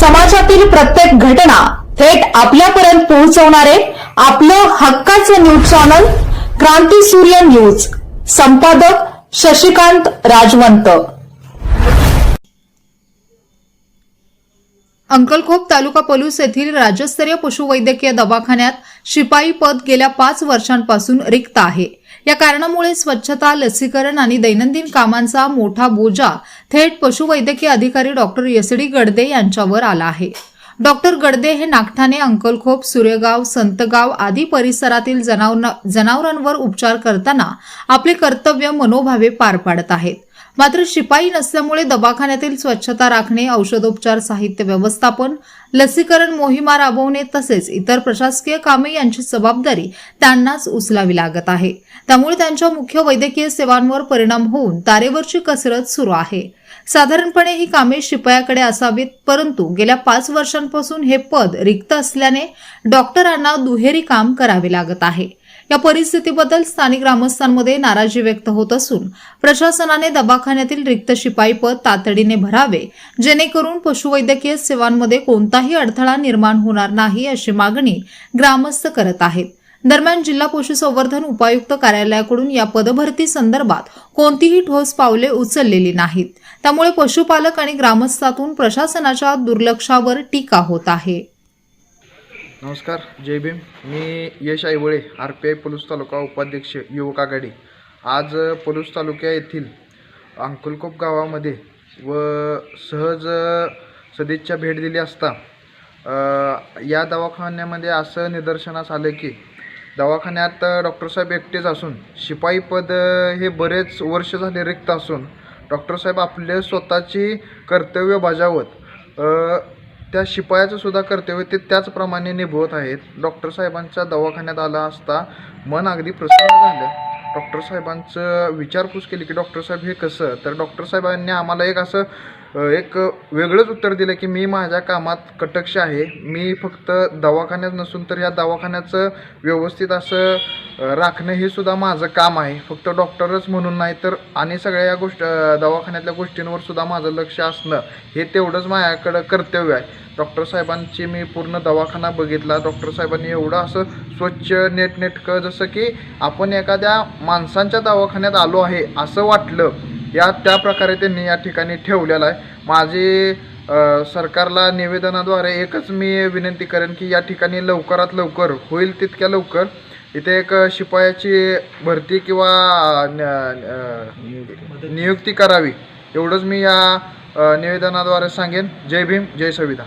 समाजातील प्रत्येक घटना थेट आपल्यापर्यंत पोहोचवणारे आपलं हक्काचं न्यूज चॅनल क्रांती सूर्य न्यूज. संपादक शशिकांत राजवंत. अंकलखोप तालुका पलूस येथील राज्यस्तरीय पशुवैद्यकीय दवाखान्यात शिपाई पद गेल्या पाच वर्षांपासून रिक्त आहे. या कारणामुळे स्वच्छता लसीकरण आणि दैनंदिन कामांचा मोठा बोजा थेट पशुवैद्यकीय अधिकारी डॉक्टर एस डी गडदे यांच्यावर आला आहे. डॉक्टर गडदे हे नागठाणे अंकलखोप सूर्यगाव संतगाव आदी परिसरातील जनावर जनावरांवर उपचार करताना आपले कर्तव्य मनोभावे पार पाडत आहेत. मात्र शिपाई नसल्यामुळे दवाखान्यातील स्वच्छता राखणे औषधोपचार साहित्य व्यवस्थापन लसीकरण मोहिमा राबवणे तसेच इतर प्रशासकीय कामे यांची जबाबदारी त्यांनाच उचलावी लागत आहे. त्यामुळे त्यांच्या मुख्य वैद्यकीय सेवांवर परिणाम होऊन तारेवरची कसरत सुरू आहे. साधारणपणे ही कामे शिपायाकडे असावीत परंतु गेल्या पाच वर्षांपासून हे पद रिक्त असल्याने डॉक्टरांना दुहेरी काम करावे लागत आहे. या परिस्थितीबद्दल स्थानिक ग्रामस्थांमध्ये नाराजी व्यक्त होत असून प्रशासनाने दवाखान्यातील रिक्त शिपाई पद तातडीने भरावे जेणेकरून पशुवैद्यकीय सेवांमध्ये कोणताही अडथळा निर्माण होणार नाही अशी मागणी ग्रामस्थ करत आहेत. दरम्यान जिल्हा पशुसंवर्धन उपायुक्त कार्यालयाकडून या पदभरती संदर्भात कोणतीही ठोस पावले उचललेली नाहीत. त्यामुळे पशुपालक आणि ग्रामस्थातून प्रशासनाच्या दुर्लक्षावर टीका होत आहे. नमस्कार जय भीम. मी Yash Aaivale R P I Palus तालुका उपाध्यक्ष युवक आघाडी. आज पलूस तालुक्या येथील अंकुलकोप गावामध्ये व सहज सदिच्छा भेट दिली असता या दवाखान्यामध्ये असं निदर्शनास आलं की दवाखान्यात डॉक्टर साहेब एकटेच असून शिपाई पद हे बरेच वर्ष झाले रिक्त असून डॉक्टर साहेब आपले स्वतःची कर्तव्य बजावत त्या शिपायाचंसुद्धा कर्तव्य ते त्याचप्रमाणे निभवत आहेत. डॉक्टर साहेबांच्या दवाखान्यात आला असता मन अगदी प्रसन्न झालं. डॉक्टर साहेबांचं विचारपूस केली की डॉक्टर साहेब हे कसं? तर डॉक्टर साहेबांनी आम्हाला एक असं एक वेगळंच उत्तर दिलं की मी माझ्या कामात कटक्ष आहे. मी फक्त दवाखान्यात नसून तर ह्या दवाखान्याचं व्यवस्थित असं राखणं हे सुद्धा माझं काम आहे. फक्त डॉक्टरच म्हणून नाही तर आणि सगळ्या या गोष्ट दवाखान्यातल्या गोष्टींवर सुद्धा माझं लक्ष असणं हे तेवढंच माझ्याकडं कर्तव्य आहे. डॉक्टर साहेबांची मी पूर्ण दवाखाना बघितला. डॉक्टर साहेबांनी एवढं असं स्वच्छ नेटनेटकं जसं की आपण एखाद्या माणसांच्या दवाखान्यात आलो आहे असं वाटलं. या त्या प्रकारे त्यांनी या ठिकाणी ठेवलेलं आहे. माझी सरकारला निवेदनाद्वारे एकच मी विनंती करेन की या ठिकाणी लवकरात लवकर होईल तितक्या लवकर इथे एक शिपायाची भरती किंवा नियुक्ती. करावी. एवढंच मी या निवेदनाद्वारे सांगेन. जय भीम जय संविधान